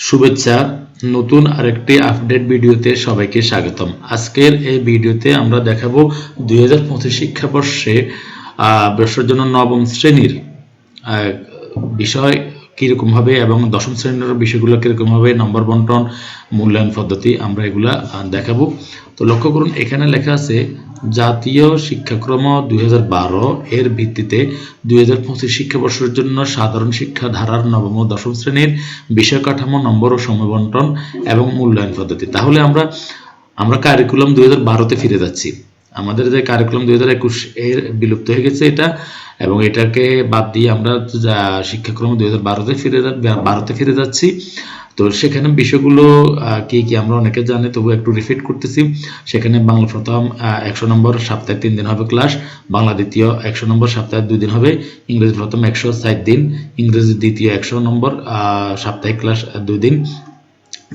শুভেচ্ছা। নতুন আরেকটি আপডেট ভিডিওতে সবাইকে স্বাগতম। আজকের এই ভিডিওতে আমরা দেখাবো দুই হাজার পঁচিশ শিক্ষাবর্ষে বর্ষের জন্য নবম শ্রেণির বিষয় কীরকম হবে এবং দশম শ্রেণির বিষয়গুলো কীরকম হবে নম্বর বন্টন মূল্যায়ন পদ্ধতি, আমরা এগুলা দেখাবো। তো লক্ষ্য করুন, এখানে লেখা আছে, জাতীয় শিক্ষাক্রম দুই এর ভিত্তিতে দুই হাজার পঁচিশ শিক্ষাবর্ষের জন্য সাধারণ শিক্ষা ধারার নবম ও দশম শ্রেণির বিষয় কাঠামো নম্বর ও সময় বন্টন এবং মূল্যায়ন পদ্ধতি। তাহলে আমরা আমরা কারিকুলাম দুই হাজার ফিরে যাচ্ছি। আমাদের যে কারিকুলাম দুই হাজার একুশ এর বিলুপ্ত হয়ে গেছে এটা এবং এটাকে বাদ দিয়ে আমরা শিক্ষাক্রম দুই হাজার বারোতে ফিরে বারোতে ফিরে যাচ্ছি। তো সেখানে বিষয়গুলো কি কি আমরা অনেকে জানি, তবু একটু রিপিট করতেছি। সেখানে বাংলা প্রথম একশো নম্বর সপ্তাহে তিন দিন হবে ক্লাস বাংলা দ্বিতীয় একশো নম্বর সপ্তাহে দুই দিন হবে, ইংরেজি প্রথম একশো ষাট দিন, ইংরেজি দ্বিতীয় একশো নম্বর সাপ্তাহিক ক্লাস দুই দিন।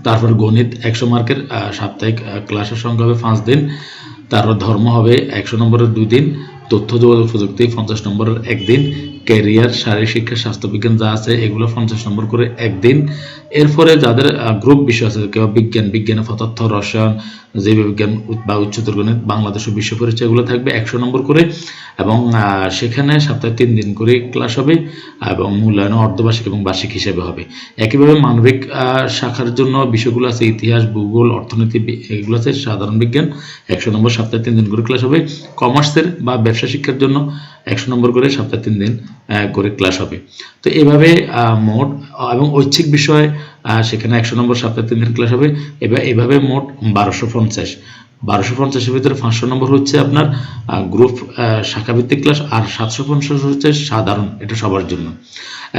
তারপর গণিত একশো মার্কের সাপ্তাহিক ক্লাসের সংখ্যা হবে পাঁচ দিন। তারপর ধর্ম হবে একশো নম্বরের দুই দিন। তথ্য যোগাযোগ প্রযুক্তি পঞ্চাশ নম্বরের একদিন, ক্যারিয়ার, শারীরিক শিক্ষা স্বাস্থ্যবিজ্ঞান যা আছে, এগুলো পঞ্চাশ নম্বর করে একদিন। এরপরে যাদের গ্রুপ বিষয় আছে, কেউ বিজ্ঞান, বিজ্ঞানে পদার্থ রসায়ন জীববিজ্ঞান বা উচ্চতর গণিত বাংলাদেশ বিশ্ব পরিচয়, এগুলো থাকবে একশো নম্বর করে। এবং সেখানে সপ্তাহে তিন দিন করে ক্লাস হবে, এবং মূল্যায়ন অর্ধবার্ষিক এবং বার্ষিক হিসেবে হবে। একইভাবে মানবিক শাখার জন্য বিষয়গুলো আছে, ইতিহাস, ভূগোল, অর্থনীতি এগুলো আছে, সাধারণ বিজ্ঞান, একশো নম্বর সপ্তাহে তিন দিন করে ক্লাস হবে। কমার্সের বা ব্যবসা শিক্ষার জন্য একশো নম্বর করে সপ্তাহে তিন দিন করে ক্লাস হবে। তো এভাবে মোট এবং ঐচ্ছিক বিষয় সেখানে একশো নম্বর সপ্তাহে তিন দিন ক্লাস হবে। এবার এভাবে মোট বারোশো পঞ্চাশ। বারোশো পঞ্চাশের ভিতরে পাঁচশো নম্বর হচ্ছে আপনার গ্রুপ শাখাভিত্তিক ক্লাস আর সাতশো পঞ্চাশ হচ্ছে সাধারণ, এটা সবার জন্য।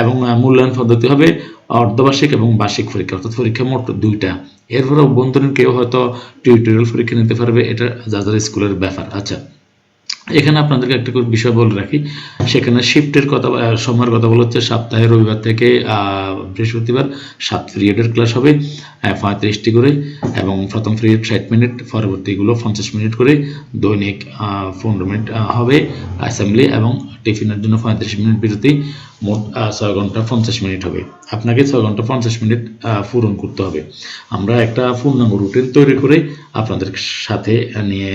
এবং মূল্যায়ন পদ্ধতি হবে অর্ধবার্ষিক এবং বার্ষিক পরীক্ষা, অর্থাৎ পরীক্ষা মোট দুইটা। এরপরে অভ্যন্তরীণ কেউ হয়তো টিউটোরিয়াল পরীক্ষা নিতে পারবে, এটা যা যার স্কুলের ব্যাপার। আচ্ছা এখানে আপনাদেরকে একটা বিষয় বলে রাখি। সেখানে শিফটের কথা সময়ের কথা বলা হচ্ছে, সপ্তাহে রবিবার থেকে বৃহস্পতিবার সাত পিরিয়ডের ক্লাস হবে পঁয়ত্রিশটি করে এবং প্রথম পিরিয়ড ষাট মিনিট পরবর্তীগুলো পঞ্চাশ মিনিট করে দৈনিক পনেরো মিনিট হবে অ্যাসেম্বলি এবং টিফিনের জন্য পঁয়ত্রিশ মিনিট বিরতি, মোট ছয় ঘণ্টা পঞ্চাশ মিনিট হবে। আপনাকে ছয় ঘণ্টা পঞ্চাশ মিনিট পূরণ করতে হবে। আমরা একটা পূর্ণাঙ্গ রুটিন তৈরি করে আপনাদের সাথে নিয়ে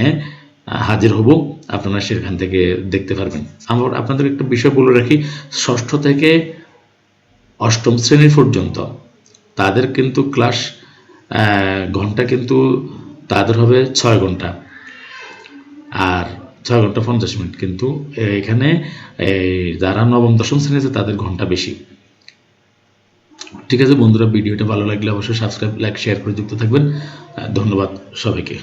হাজির হব। আপনারা সেখান থেকে দেখতে পারবেন। আমরা আপনাদের একটা বিষয় বলে রাখি, ষষ্ঠ থেকে অষ্টম শ্রেণি পর্যন্ত তাদের কিন্তু ক্লাস ঘণ্টা কিন্তু তাদের হবে ছয় ঘণ্টা। আর ছয় ঘণ্টা পঞ্চাশ মিনিট কিন্তু এখানে যারা নবম, দশম শ্রেণীতে তাদের ঘণ্টা বেশি। ঠিক আছে বন্ধুরা, ভিডিওটা ভালো লাগলে অবশ্যই সাবস্ক্রাইব লাইক শেয়ার করে যুক্ত থাকবেন। ধন্যবাদ সবাইকে।